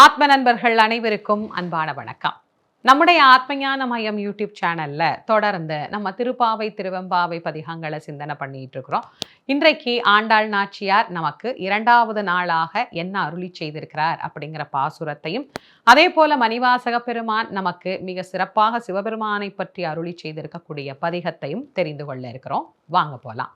ஆத்ம நண்பர்கள் அனைவருக்கும் அன்பான வணக்கம். நம்முடைய ஆத்மஞான மயம் யூடியூப் சேனல்ல தொடர்ந்து நம்ம திருப்பாவை திருவெம்பாவை பதிகங்களை சிந்தனை பண்ணிட்டு இருக்கிறோம். இன்றைக்கு ஆண்டாள் நாச்சியார் நமக்கு இரண்டாவது நாளாக என்ன அருளி செய்திருக்கிறார் அப்படிங்கிற பாசுரத்தையும் அதே போல மணிவாசக பெருமான் நமக்கு மிக சிறப்பாக சிவபெருமானை பற்றி அருளி செய்திருக்கக்கூடிய பதிகத்தையும் தெரிந்து கொள்ள இருக்கிறோம். வாங்க போலாம்.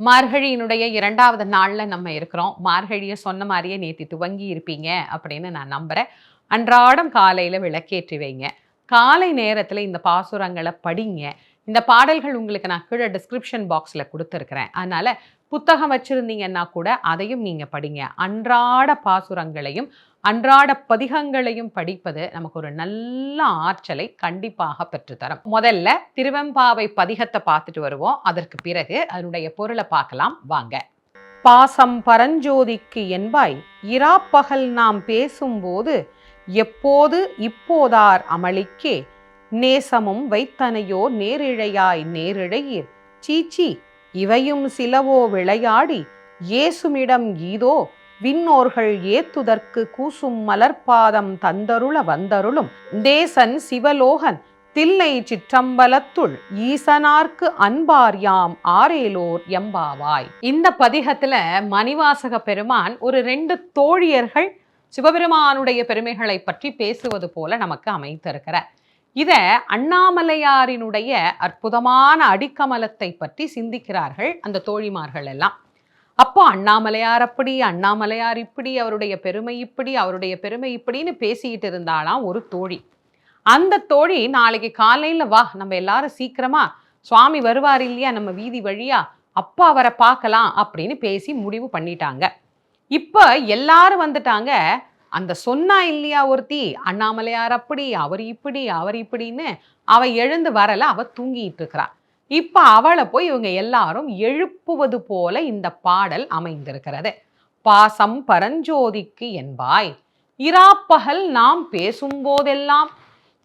மார்கழியினுடைய இரண்டாவது நாளில் நம்ம இருக்கிறோம். மார்கழியை சொன்ன மாதிரியே நேற்று துவங்கி இருப்பீங்க அப்படின்னு நான் நம்புகிறேன் அன்றாடம் காலையில் விளக்கேற்றி வைங்க. காலை நேரத்தில் இந்த பாசுரங்களை படிங்க. இந்த பாடல்கள் உங்களுக்கு நான் கீழே டிஸ்கிரிப்ஷன் பாக்ஸில் கொடுத்துருக்குறேன். அதனால் புத்தகம் வச்சுருந்தீங்கன்னா கூட அதையும் நீங்கள் படிங்க. அன்றாட பாசுரங்களையும் அன்றாட பதிகங்களையும் படிப்பது நமக்கு ஒரு நல்ல ஆற்றலை கண்டிப்பாக பெற்றுத்தரும். முதல்ல திருவெம்பாவை பதிகத்தை பார்த்துட்டு வருவோம். அதற்கு பிறகு அதனுடைய பொருளை பார்க்கலாம். வாங்க. பாசம் பரஞ்சோதிக்கு என்பாய் இராப்பகல் நாம் பேசும்போது எப்போது இப்போதார் அமளிக்கே நேசமும் வைத்தனையோ நேரிழையாய் நேரிழையீர். சீச்சி இவையும் சிலவோ விளையாடி ஏசுமிடம் ஈதோ விண்ணோர்கள் ஏத்துதற்கு கூசும் மலர்பாதம் தந்தருள வந்தருளும். தேசன் சிவலோகன் தில்லை சிற்றம்பலத்துள் ஈசனார்க்கு அன்பார் யாம் ஆரேலோர் எம்பாவாய். இந்த பதிகத்துல மணிவாசக பெருமான் ஒரு ரெண்டு தோழியர்கள் சிவபெருமானுடைய பெருமைகளை பற்றி பேசுவது போல நமக்கு அமைத்திருக்கிறார் இத அண்ணாமலையாரினுடைய அற்புதமான அடிக்கமலத்தை பற்றி சிந்திக்கிறார்கள் அந்த தோழிமார்கள் எல்லாம். அப்போ அண்ணாமலையார் அப்படி அண்ணாமலையார் இப்படி அவருடைய பெருமை இப்படி அவருடைய பெருமை இப்படின்னு பேசிக்கிட்டு இருந்தாலாம் ஒரு தோழி. அந்த தோழி நாளைக்கு காலையில் வா நம்ம எல்லாரும் சீக்கிரமா சுவாமி வருவார் இல்லையா நம்ம வீதி வழியா அப்போ அவரை பார்க்கலாம் அப்படின்னு பேசி முடிவு பண்ணிட்டாங்க. இப்போ எல்லாரும் வந்துட்டாங்க. அந்த சொன்னா இல்லையா ஒருத்தி அண்ணாமலையார் அப்படி அவர் இப்படி அவர் இப்படின்னு அவ எழுந்து வரல அவ தூங்கிட்டு இருக்கிறா. இப்போ அவளை போய் இவங்க எல்லாரும் எழுப்புவது போல இந்த பாடல் அமைந்திருக்கிறது. பாசம் பரஞ்சோதிக்கு என்பாய் இராப்பகல் நாம் பேசும்போதெல்லாம்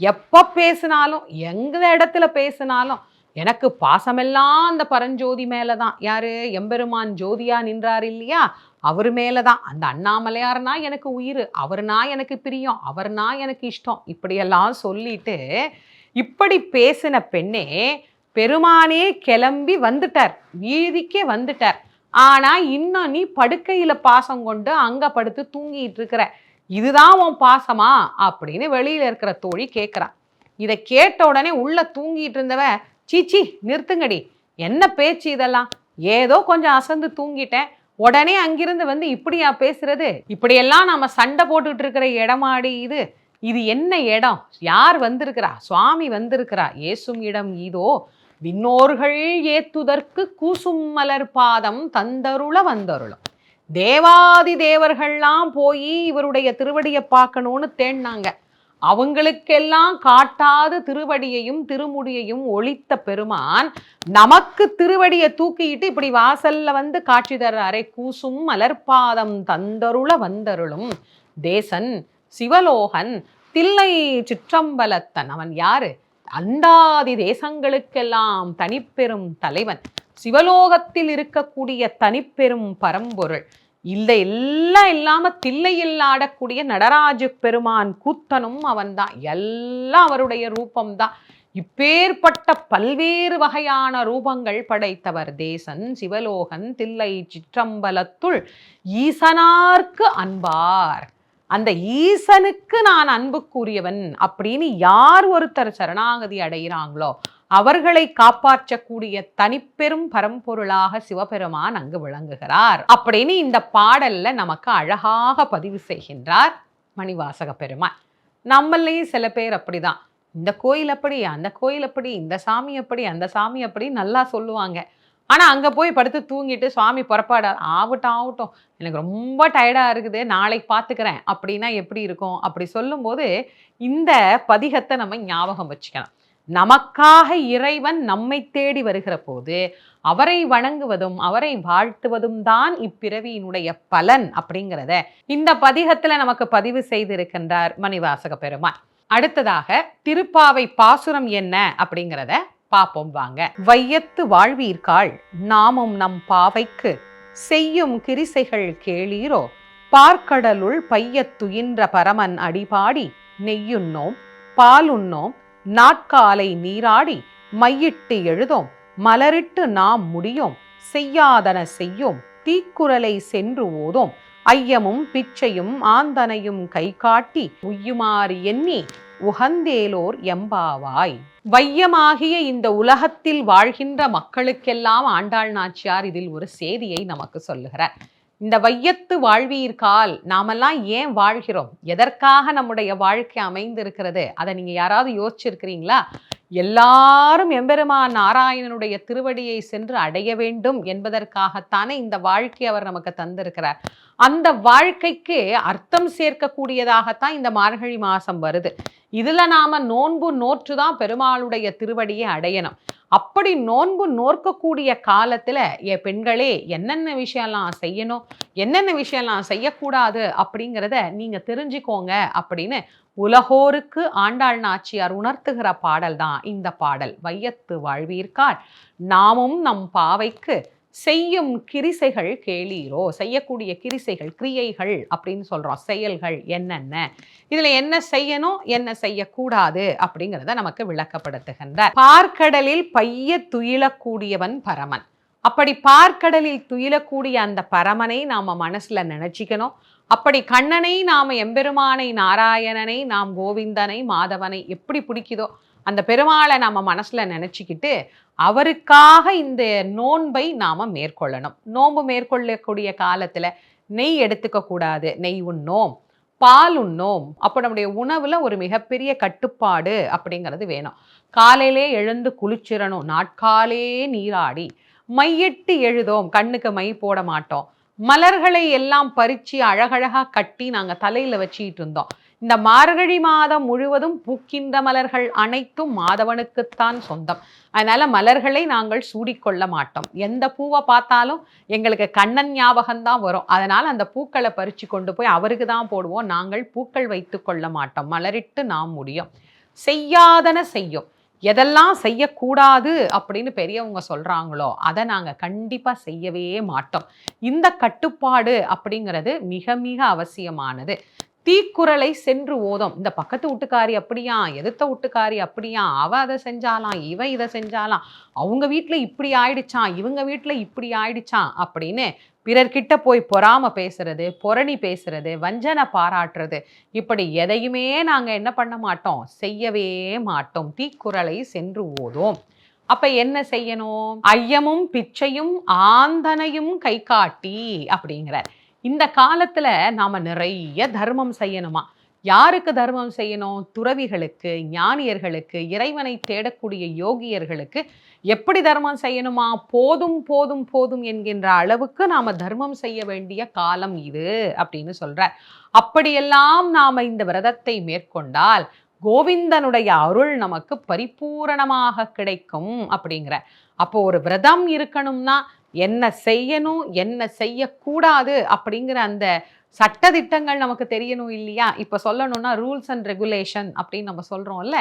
எப்போ பேசினாலும் எந்த இடத்துல பேசினாலும் எனக்கு பாசமெல்லாம் அந்த பரஞ்சோதி மேலே தான் யார்? எம்பெருமான் ஜோதியா நின்றார் இல்லையா? அவர் மேலே தான் அந்த அண்ணாமலையார்னா எனக்கு உயிர். அவர்னா எனக்கு பிரியம். அவர்னா எனக்கு இஷ்டம். இப்படியெல்லாம் சொல்லிட்டு இப்படி பேசின பெண்ணே பெருமானே கிளம்பி வந்துட்டார். வீதிக்கே வந்துட்டார். ஆனா இன்னும் நீ படுக்கையில பாசம் கொண்டு அங்க படுத்து தூங்கிட்டு இருக்கிற. இதுதான் உன் பாசமா? அப்படின்னு வெளியில இருக்கிற தோழி கேட்குறான் இதை கேட்ட உடனே உள்ள தூங்கிட்டு இருந்தவ சீச்சி நிறுத்துங்கடி. என்ன பேச்சு இதெல்லாம்? ஏதோ கொஞ்சம் அசந்து தூங்கிட்டேன். உடனே அங்கிருந்து வந்து இப்படியா பேசுறது? இப்படியெல்லாம் நம்ம சண்டை போட்டுட்டு இருக்கிற இடமாடி இது. இது என்ன இடம்? யார் வந்திருக்கிறா? சுவாமி வந்திருக்கிறா. ஏசும் இடம் இதோ. விண்ணோர்கள் ஏத்துதற்கு கூசும் மலர் பாதம் தந்தருள வந்தருளும். தேவாதி தேவர்கள்லாம் போய் இவருடைய திருவடியை பார்க்கணும்னு தேடினாங்க அவங்களுக்கெல்லாம் காட்டாத திருவடியையும் திருமுடியையும் ஒழித்த பெருமான் நமக்கு திருவடியை தூக்கிட்டு இப்படி வாசல்ல வந்து காட்சி தர்றாரே கூசும் மலர்பாதம் தந்தருள வந்தருளும். தேசன் சிவலோகன் தில்லை சிற்றம்பலத்தன். அவன் யாரு? அண்டாதி தேசங்களுக்கெல்லாம் தனிப்பெரும் தலைவன். சிவலோகத்தில் இருக்கக்கூடிய தனிப்பெரும் பரம்பொருள். இந்த எல்லாம் இல்லாம தில்லையில் ஆடக்கூடிய நடராஜ பெருமான் கூத்தனும் அவன்தான். எல்லாம் அவருடைய ரூபம்தான். இப்பேற்பட்ட பல்வேறு வகையான ரூபங்கள் படைத்தவர் தேசன் சிவலோகன் தில்லை சிற்றம்பலத்துள் ஈசனார்க்கு அன்பார். அந்த ஈசனுக்கு நான் அன்புக்குரியவன் அப்படின்னு யார் ஒருத்தர் சரணாகதி அடைகிறாங்களோ அவர்களை காப்பாற்றக்கூடிய தனிப்பெரும் பரம்பொருளாக சிவபெருமான் அங்கு விளங்குகிறார் அப்படின்னு இந்த பாடல்ல நமக்கு அழகாக பதிவு செய்கின்றார் மணிவாசக பெருமான் நம்மளையும் சில பேர் அப்படிதான். இந்த கோயில் அப்படி அந்த கோயில் அப்படி இந்த சாமி அப்படி அந்த சாமி அப்படி நல்லா சொல்லுவாங்க. ஆனால் அங்கே போய் படுத்து தூங்கிட்டு சுவாமி புறப்பாட. ஆகட்டும் ஆகட்டும். எனக்கு ரொம்ப டயர்டாக இருக்குது. நாளைக்கு பார்த்துக்கிறேன் அப்படின்னா எப்படி இருக்கும்? அப்படி சொல்லும்போது இந்த பதிகத்தை நம்ம ஞாபகம் வச்சுக்கலாம் நமக்காக இறைவன் நம்மை தேடி வருகிற போது அவரை வணங்குவதும் அவரை வாழ்த்துவதும் தான் இப்பிறவியினுடைய பலன். அப்படிங்கிறத இந்த பதிகத்தில் நமக்கு பதிவு செய்திருக்கின்றார் மணிவாசக பெருமான் அடுத்ததாக திருப்பாவை பாசுரம் என்ன? அப்படிங்கிறத பாப்போம் வாங்க. வையத்து வாழ்வீர்காள் நாமும் நம் பாவைக்கு செய்யும் கிரிசைகள் கேளீரோ? பார்க்கடலுள் பையத்துயின்ற பரமன் அடிபாடி நெய்யுண்ணோம் பாலுண்ணோம் நாட்காலை நீராடி மையிட்டு எழுதோம் மலரிட்டு நாம் முடியோம் செய்யாதன செய்யோம் தீக்குரலை சென்று ஓதோம் ஐயமும் பிச்சையும் ஆந்தனையும் கை காட்டி உய்யுமாறு எண்ணி உகந்தேலோர் எம்பாவாய். வையமாகிய இந்த உலகத்தில் வாழ்கின்ற மக்களுக்கெல்லாம் ஆண்டாள் நாச்சியார் இதில் ஒரு செய்தியை நமக்கு சொல்லுகிறார். இந்த வையத்து வாழ்வீர்கால் நாமெல்லாம் ஏன் வாழ்கிறோம்? எதற்காக நம்முடைய வாழ்க்கை அமைந்திருக்கிறது? அதை நீங்க யாராவது யோசிச்சிருக்கிறீங்களா? எல்லாரும் எம்பெருமா நாராயணனுடைய திருவடியை சென்று அடைய வேண்டும் என்பதற்காகத்தானே இந்த வாழ்க்கை அவர் நமக்கு தந்திருக்கிறார். அந்த வாழ்க்கைக்கு அர்த்தம் சேர்க்கக்கூடியதாகத்தான் இந்த மார்கழி மாசம் வருது. இதில் நாம் நோன்பு நோற்று தான் பெருமாளுடைய திருவடியை அடையணும். அப்படி நோன்பு நோற்கக்கூடிய காலத்தில் என் பெண்களே என்னென்ன விஷயம்லாம் செய்யணும் என்னென்ன விஷயம்லாம் செய்யக்கூடாது அப்படிங்கிறத நீங்கள் தெரிஞ்சுக்கோங்க அப்படின்னு உலகோருக்கு ஆண்டாள் நாச்சியார் உணர்த்துகிற பாடல் தான் இந்த பாடல். வையத்து வாழ்வீர்கால் நாமும் நம் பாவைக்கு செய்யும் கிரிசைகள் கேளீரோ செய்யக்கூடிய கிரிசைகள் கிரியைகள் அப்படின்னு சொல்றோம். செயல்கள் என்னென்ன? இதுல என்ன செய்யணும் என்ன செய்யக்கூடாது அப்படிங்கிறத நமக்கு விளக்கப்படுத்துகின்ற. பார்க்கடலில் பைய துயிலக்கூடியவன் பரமன். அப்படி பார்க்கடலில் துயிலக்கூடிய அந்த பரமனை நாம மனசுல நினைச்சிக்கணும். அப்படி கண்ணனை நாம எம்பெருமானை நாராயணனை நாம் கோவிந்தனை மாதவனை எப்படி பிடிக்குதோ அந்த பெருமாளை நம்ம மனசில் நினச்சிக்கிட்டு அவருக்காக இந்த நோன்பை நாம் மேற்கொள்ளணும். நோன்பு மேற்கொள்ளக்கூடிய காலத்தில் நெய் எடுத்துக்கக்கூடாது நெய் உண்ணோம் பால் உண்ணோம். அப்போ நம்முடைய உணவில் ஒரு மிகப்பெரிய கட்டுப்பாடு அப்படிங்கிறது வேணும். காலையிலே எழுந்து குளிச்சிடணும் நாட்காலே நீராடி மையிட்டு எழுதோம். கண்ணுக்கு மை போட மாட்டோம். மலர்களை எல்லாம் பறித்து அழகழகாக கட்டி நாங்கள் தலையில் வச்சுக்கிட்டு இருந்தோம். இந்த மார்கழி மாதம் முழுவதும் பூக்கின்ற மலர்கள் அனைத்தும் மாதவனுக்குத்தான் சொந்தம். அதனால மலர்களை நாங்கள் சூடிக்கொள்ள மாட்டோம். எந்த பூவை பார்த்தாலும் எங்களுக்கு கண்ணன் ஞாபகம் தான் வரும். அதனால் அந்த பூக்களை பறிச்சு கொண்டு போய் அவருக்கு தான் போடுவோம். நாங்கள் பூக்கள் வைத்து கொள்ள மாட்டோம். மலரிட்டு நாம் முடியும். செய்யாதன செய்யும். எதெல்லாம் செய்யக்கூடாது அப்படின்னு பெரியவங்க சொல்றாங்களோ அதை நாங்க கண்டிப்பா செய்யவே மாட்டோம். இந்த கட்டுப்பாடு அப்படிங்கிறது மிக மிக அவசியமானது. தீக்குறளை சென்று ஓதும். இந்த பக்கத்து வீட்டுக்காரி அப்படியா? எதிர்த்த வீட்டுக்காரி அப்படியா? அவ அதை செஞ்சாலாம் இவன் இதை செஞ்சாலாம். அவங்க வீட்டில் இப்படி ஆயிடுச்சான் இவங்க வீட்டில் இப்படி ஆயிடுச்சான் அப்படின்னு பிறர்கிட்ட போய் பொறாம பேசுறது பொறணி பேசுறது வஞ்சனை பாராட்டுறது. இப்படி எதையுமே நாங்கள் என்ன பண்ண மாட்டோம்? செய்யவே மாட்டோம். தீக்குறளை சென்று ஓதும். அப்ப என்ன செய்யணும்? ஐயமும் பிச்சையும் ஆந்தனையும் கை காட்டி அப்படிங்கிறார். இந்த காலத்துல நாம நிறைய தர்மம் செய்யணுமா? யாருக்கு தர்மம் செய்யணும்? துறவிகளுக்கு ஞானியர்களுக்கு இறைவனை தேடக்கூடிய யோகியர்களுக்கு எப்படி தர்மம் செய்யணுமா? போதும் போதும் போதும் என்கின்ற அளவுக்கு நாம தர்மம் செய்ய வேண்டிய காலம் இது அப்படின்னு சொல்கிறார் அப்படியெல்லாம் நாம இந்த விரதத்தை மேற்கொண்டால் கோவிந்தனுடைய அருள் நமக்கு பரிபூரணமாக கிடைக்கும் அப்படிங்கிற அப்போ ஒரு விரதம் இருக்கணும்னா என்ன செய்யணும் என்ன செய்யக்கூடாது அப்படிங்கிற அந்த சட்டதிட்டங்கள் நமக்கு தெரியணும் இல்லையா? இப்போ சொல்லணும்னா ரூல்ஸ் அண்ட் ரெகுலேஷன் அப்படின்னு நம்ம சொல்கிறோம்ல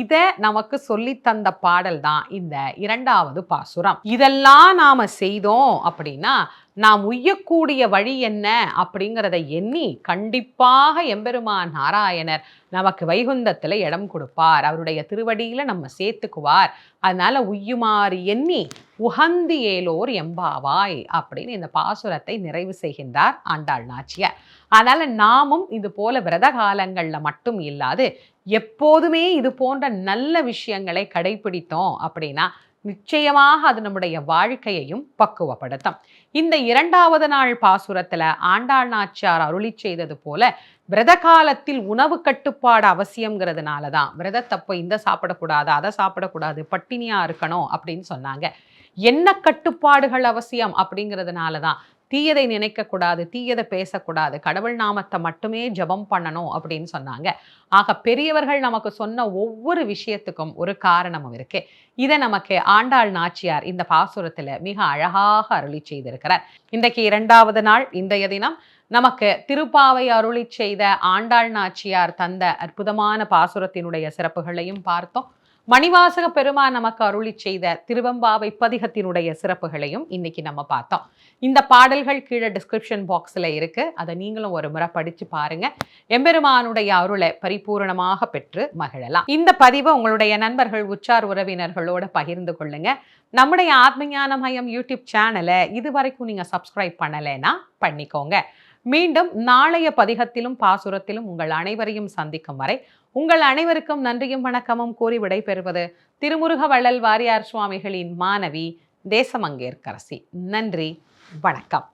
இதை நமக்கு சொல்லி தந்த பாடல் தான் இந்த இரண்டாவது பாசுரம். இதெல்லாம் நாம் செய்தோம் அப்படின்னா நாம் உய்யக்கூடிய வழி என்ன அப்படிங்கிறத எண்ணி கண்டிப்பாக எம்பெருமான் நாராயணர் நமக்கு வைகுந்தத்தில் இடம் கொடுப்பார். அவருடைய திருவடியில் நம்ம சேர்த்துக்குவார். அதனால் உய்யுமாறு எண்ணி உகந்து ஏலோர் எம்பாவாய் அப்படின்னு இந்த பாசுரத்தை நிறைவு செய்கின்றார் ஆண்டாள் நாச்சியார். அதனால் நாமும் இது போல விரத காலங்களில் மட்டும் இல்லாது எப்போதுமே இது போன்ற நல்ல விஷயங்களை கடைபிடித்தோம் அப்படின்னா நிச்சயமாக அது நம்முடைய வாழ்க்கையையும் பக்குவப்படுத்தும். இந்த இரண்டாவது நாள் பாசுரத்தில் ஆண்டாள் நாச்சியார் அருளி செய்தது போல விரத காலத்தில் உணவு கட்டுப்பாடு அவசியங்கிறதுனால தான். விரதத்தப்போ இந்த சாப்பிடக்கூடாது அதை சாப்பிடக்கூடாது பட்டினியாக இருக்கணும் அப்படின்னு சொன்னாங்க. என்ன கட்டுப்பாடுகள் அவசியம் அப்படிங்கிறதுனால தான் தீயதை நினைக்கக்கூடாது தீயதை பேசக்கூடாது. கடவுள் நாமத்தை மட்டுமே ஜபம் பண்ணணும் அப்படின்னு சொன்னாங்க. ஆக பெரியவர்கள் நமக்கு சொன்ன ஒவ்வொரு விஷயத்துக்கும் ஒரு காரணமும் இருக்கு. இதை நமக்கு ஆண்டாள் நாச்சியார் இந்த பாசுரத்தில் மிக அழகாக அருளி செய்திருக்கிறார். இன்றைக்கு இரண்டாவது நாள் இன்றைய தினம் நமக்கு திருப்பாவை அருளி செய்த ஆண்டாள் நாச்சியார் தந்த அற்புதமான பாசுரத்தினுடைய சிறப்புகளையும் பார்த்தோம். மணிவாசக பெருமான் நமக்கு அருளி செய்த திருவம்பாவை பதிகத்தினுடைய சிறப்புகளையும் இன்னைக்கு நம்ம பார்த்தோம். இந்த பாடல்கள் கீழே டிஸ்கிரிப்ஷன் பாக்ஸில் இருக்கு. அதை நீங்களும் ஒரு முறை படிச்சு பாருங்க. எம்பெருமானுடைய அருளை பரிபூரணமாக பெற்று மகிழலாம். இந்த பதிவை உங்களுடைய நண்பர்கள் உச்சார் உறவினர்களோட பகிர்ந்து கொள்ளுங்க. நம்முடைய ஆத்மஞான மயம் யூடியூப் சேனலை இது வரைக்கும் நீங்க சப்ஸ்கிரைப் பண்ணலைன்னா பண்ணிக்கோங்க. மீண்டும் நாளைய பதிகத்திலும் பாசுரத்திலும் உங்கள் அனைவரையும் சந்திக்கும் வரை உங்கள் அனைவருக்கும் நன்றியும் வணக்கமும் கூறி விடைபெறுவது திருமுருக வள்ளல் வாரியார் சுவாமிகளின் மாணவி தேசமங்கேற்கரசி. நன்றி வணக்கம்.